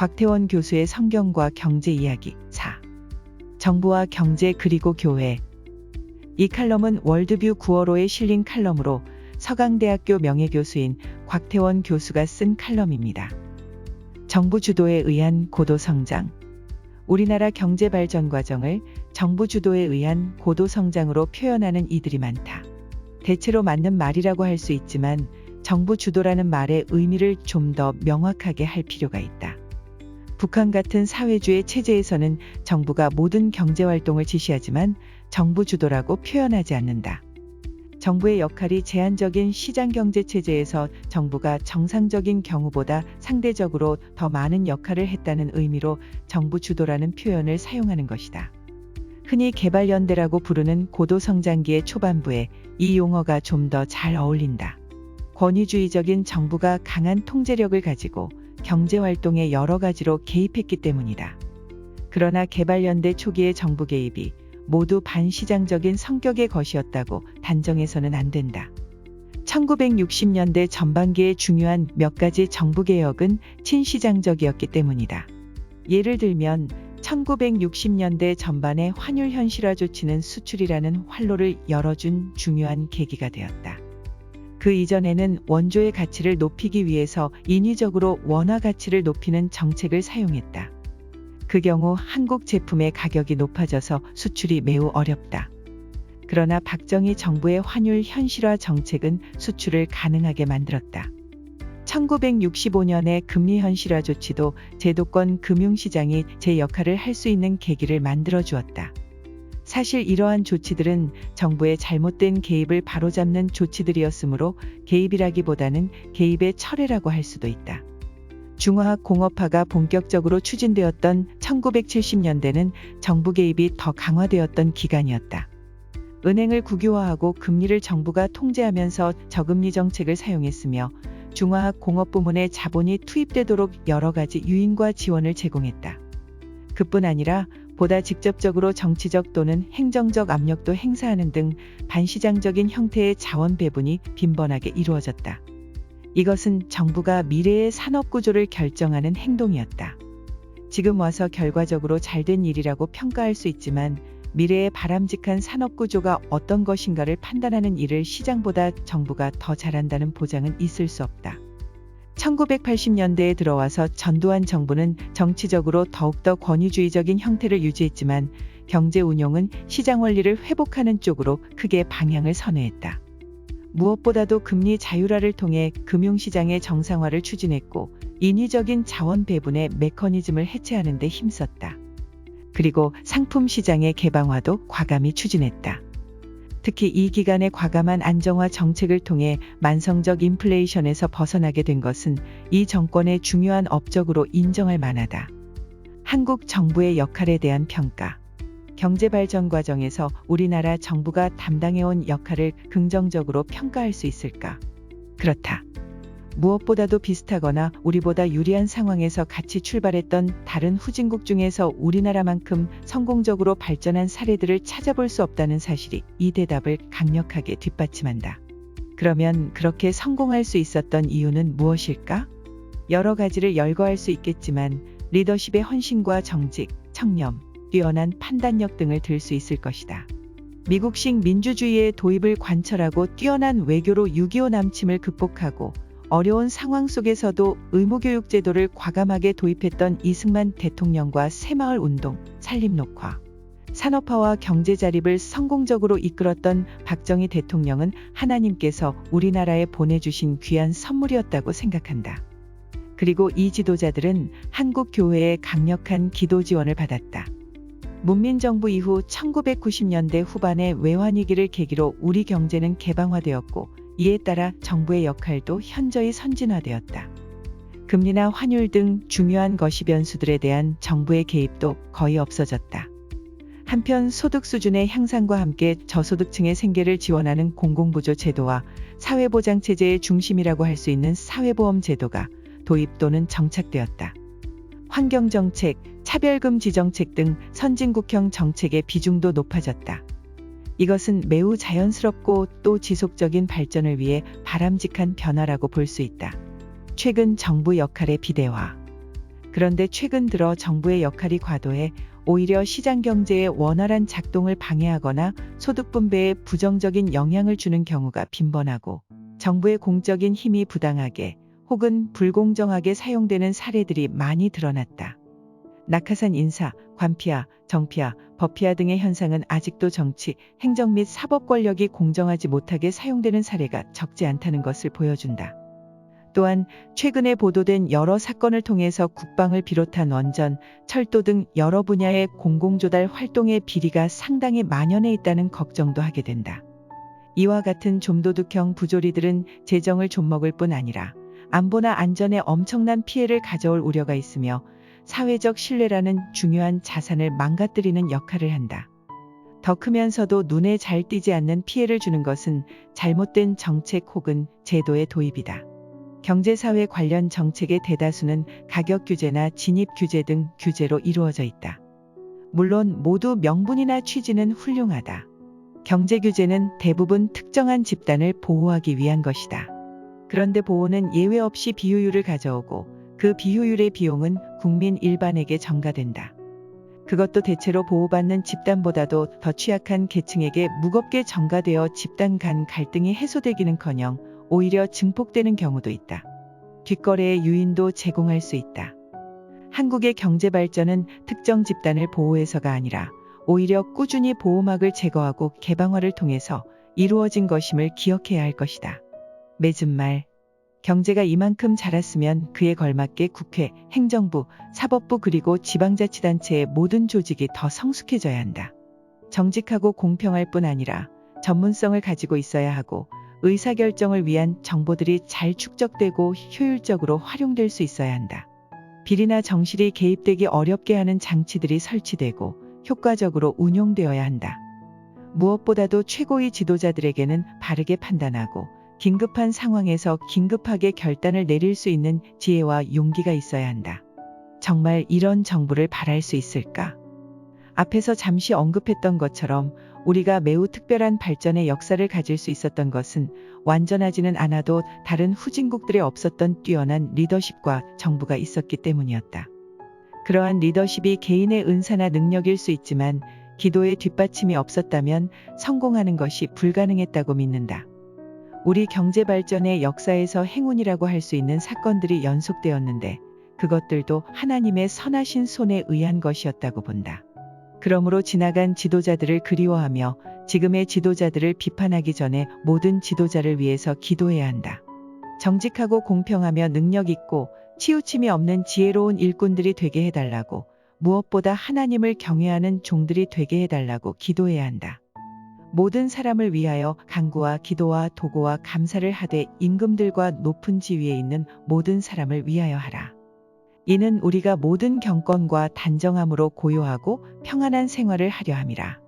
곽태원 교수의 성경과 경제 이야기 4. 정부와 경제 그리고 교회. 이 칼럼은 월드뷰 9월호에 실린 칼럼으로 서강대학교 명예교수인 곽태원 교수가 쓴 칼럼입니다. 정부 주도에 의한 고도 성장. 우리나라 경제 발전 과정을 정부 주도에 의한 고도 성장으로 표현하는 이들이 많다. 대체로 맞는 말이라고 할 수 있지만 정부 주도라는 말의 의미를 좀 더 명확하게 할 필요가 있다. 북한 같은 사회주의 체제에서는 정부가 모든 경제 활동을 지시하지만 정부 주도라고 표현하지 않는다. 정부의 역할이 제한적인 시장 경제 체제에서 정부가 정상적인 경우보다 상대적으로 더 많은 역할을 했다는 의미로 정부 주도라는 표현을 사용하는 것이다. 흔히 개발연대라고 부르는 고도 성장기의 초반부에 이 용어가 좀 더 잘 어울린다. 권위주의적인 정부가 강한 통제력을 가지고 경제 활동에 여러 가지로 개입했기 때문이다. 그러나 개발연대 초기의 정부 개입이 모두 반시장적인 성격의 것이었다고 단정해서는 안 된다. 1960년대 전반기의 중요한 몇 가지 정부 개혁은 친시장적이었기 때문이다. 예를 들면 1960년대 전반의 환율 현실화 조치는 수출이라는 활로를 열어준 중요한 계기가 되었다. 그 이전에는 원조의 가치를 높이기 위해서 인위적으로 원화 가치를 높이는 정책을 사용했다. 그 경우 한국 제품의 가격이 높아져서 수출이 매우 어렵다. 그러나 박정희 정부의 환율 현실화 정책은 수출을 가능하게 만들었다. 1965년의 금리 현실화 조치도 제도권 금융시장이 제 역할을 할 수 있는 계기를 만들어 주었다. 사실 이러한 조치들은 정부의 잘못된 개입을 바로잡는 조치들이었으므로 개입이라기보다는 개입의 철회라고 할 수도 있다. 중화학 공업화가 본격적으로 추진되었던 1970년대는 정부 개입이 더 강화되었던 기간이었다. 은행을 국유화하고 금리를 정부가 통제하면서 저금리 정책을 사용했으며 중화학 공업 부문에 자본이 투입되도록 여러 가지 유인과 지원을 제공했다. 그뿐 아니라 보다 직접적으로 정치적 또는 행정적 압력도 행사하는 등 반시장적인 형태의 자원 배분이 빈번하게 이루어졌다. 이것은 정부가 미래의 산업 구조를 결정하는 행동이었다. 지금 와서 결과적으로 잘된 일이라고 평가할 수 있지만 미래의 바람직한 산업 구조가 어떤 것인가를 판단하는 일을 시장보다 정부가 더 잘한다는 보장은 있을 수 없다. 1980년대에 들어와서 전두환 정부는 정치적으로 더욱더 권위주의적인 형태를 유지했지만 경제 운용은 시장 원리를 회복하는 쪽으로 크게 방향을 선회했다. 무엇보다도 금리 자율화를 통해 금융시장의 정상화를 추진했고 인위적인 자원 배분의 메커니즘을 해체하는 데 힘썼다. 그리고 상품 시장의 개방화도 과감히 추진했다. 특히 이 기간의 과감한 안정화 정책을 통해 만성적 인플레이션에서 벗어나게 된 것은 이 정권의 중요한 업적으로 인정할 만하다. 한국 정부의 역할에 대한 평가. 경제 발전 과정에서 우리나라 정부가 담당해온 역할을 긍정적으로 평가할 수 있을까? 그렇다. 무엇보다도 비슷하거나 우리보다 유리한 상황에서 같이 출발했던 다른 후진국 중에서 우리나라만큼 성공적으로 발전한 사례들을 찾아볼 수 없다는 사실이 이 대답을 강력하게 뒷받침한다. 그러면 그렇게 성공할 수 있었던 이유는 무엇일까? 여러 가지를 열거할 수 있겠지만 리더십의 헌신과 정직, 청렴, 뛰어난 판단력 등을 들 수 있을 것이다. 미국식 민주주의의 도입을 관철하고 뛰어난 외교로 6.25 남침을 극복하고 어려운 상황 속에서도 의무교육 제도를 과감하게 도입했던 이승만 대통령과 새마을 운동, 산림 녹화, 산업화와 경제 자립을 성공적으로 이끌었던 박정희 대통령은 하나님께서 우리나라에 보내주신 귀한 선물이었다고 생각한다. 그리고 이 지도자들은 한국 교회의 강력한 기도 지원을 받았다. 문민정부 이후 1990년대 후반의 외환위기를 계기로 우리 경제는 개방화되었고 이에 따라 정부의 역할도 현저히 선진화되었다. 금리나 환율 등 중요한 거시 변수들에 대한 정부의 개입도 거의 없어졌다. 한편 소득 수준의 향상과 함께 저소득층의 생계를 지원하는 공공부조 제도와 사회보장체제의 중심이라고 할 수 있는 사회보험 제도가 도입 또는 정착되었다. 환경정책, 차별금 지 정책 등 선진국형 정책의 비중도 높아졌다. 이것은 매우 자연스럽고 또 지속적인 발전을 위해 바람직한 변화라고 볼 수 있다. 최근 정부 역할의 비대화. 그런데 최근 들어 정부의 역할이 과도해 오히려 시장 경제의 원활한 작동을 방해하거나 소득 분배에 부정적인 영향을 주는 경우가 빈번하고 정부의 공적인 힘이 부당하게 혹은 불공정하게 사용되는 사례들이 많이 드러났다. 낙하산 인사, 관피아, 정피아, 법피아 등의 현상은 아직도 정치, 행정 및 사법 권력이 공정하지 못하게 사용되는 사례가 적지 않다는 것을 보여준다. 또한 최근에 보도된 여러 사건을 통해서 국방을 비롯한 원전, 철도 등 여러 분야의 공공조달 활동의 비리가 상당히 만연해 있다는 걱정도 하게 된다. 이와 같은 좀도둑형 부조리들은 재정을 좀먹을 뿐 아니라 안보나 안전에 엄청난 피해를 가져올 우려가 있으며 사회적 신뢰라는 중요한 자산을 망가뜨리는 역할을 한다. 더 크면서도 눈에 잘 띄지 않는 피해를 주는 것은 잘못된 정책 혹은 제도의 도입이다. 경제사회 관련 정책의 대다수는 가격 규제나 진입 규제 등 규제로 이루어져 있다. 물론 모두 명분이나 취지는 훌륭하다. 경제 규제는 대부분 특정한 집단을 보호하기 위한 것이다. 그런데 보호는 예외 없이 비효율을 가져오고 그 비효율의 비용은 국민 일반에게 전가된다. 그것도 대체로 보호받는 집단보다도 더 취약한 계층에게 무겁게 전가되어 집단 간 갈등이 해소되기는커녕 오히려 증폭되는 경우도 있다. 뒷거래의 유인도 제공할 수 있다. 한국의 경제 발전은 특정 집단을 보호해서가 아니라 오히려 꾸준히 보호막을 제거하고 개방화를 통해서 이루어진 것임을 기억해야 할 것이다. 맺은 말. 경제가 이만큼 자랐으면 그에 걸맞게 국회, 행정부, 사법부 그리고 지방자치단체의 모든 조직이 더 성숙해져야 한다. 정직하고 공평할 뿐 아니라 전문성을 가지고 있어야 하고 의사결정을 위한 정보들이 잘 축적되고 효율적으로 활용될 수 있어야 한다. 비리나 정실이 개입되기 어렵게 하는 장치들이 설치되고 효과적으로 운용되어야 한다. 무엇보다도 최고의 지도자들에게는 바르게 판단하고 긴급한 상황에서 긴급하게 결단을 내릴 수 있는 지혜와 용기가 있어야 한다. 정말 이런 정부를 바랄 수 있을까? 앞에서 잠시 언급했던 것처럼 우리가 매우 특별한 발전의 역사를 가질 수 있었던 것은 완전하지는 않아도 다른 후진국들에 없었던 뛰어난 리더십과 정부가 있었기 때문이었다. 그러한 리더십이 개인의 은사나 능력일 수 있지만 기도의 뒷받침이 없었다면 성공하는 것이 불가능했다고 믿는다. 우리 경제 발전의 역사에서 행운이라고 할 수 있는 사건들이 연속되었는데 그것들도 하나님의 선하신 손에 의한 것이었다고 본다. 그러므로 지나간 지도자들을 그리워하며 지금의 지도자들을 비판하기 전에 모든 지도자를 위해서 기도해야 한다. 정직하고 공평하며 능력 있고 치우침이 없는 지혜로운 일꾼들이 되게 해달라고 무엇보다 하나님을 경외하는 종들이 되게 해달라고 기도해야 한다. 모든 사람을 위하여 간구와 기도와 도고와 감사를 하되 임금들과 높은 지위에 있는 모든 사람을 위하여 하라. 이는 우리가 모든 경건과 단정함으로 고요하고 평안한 생활을 하려 함이라.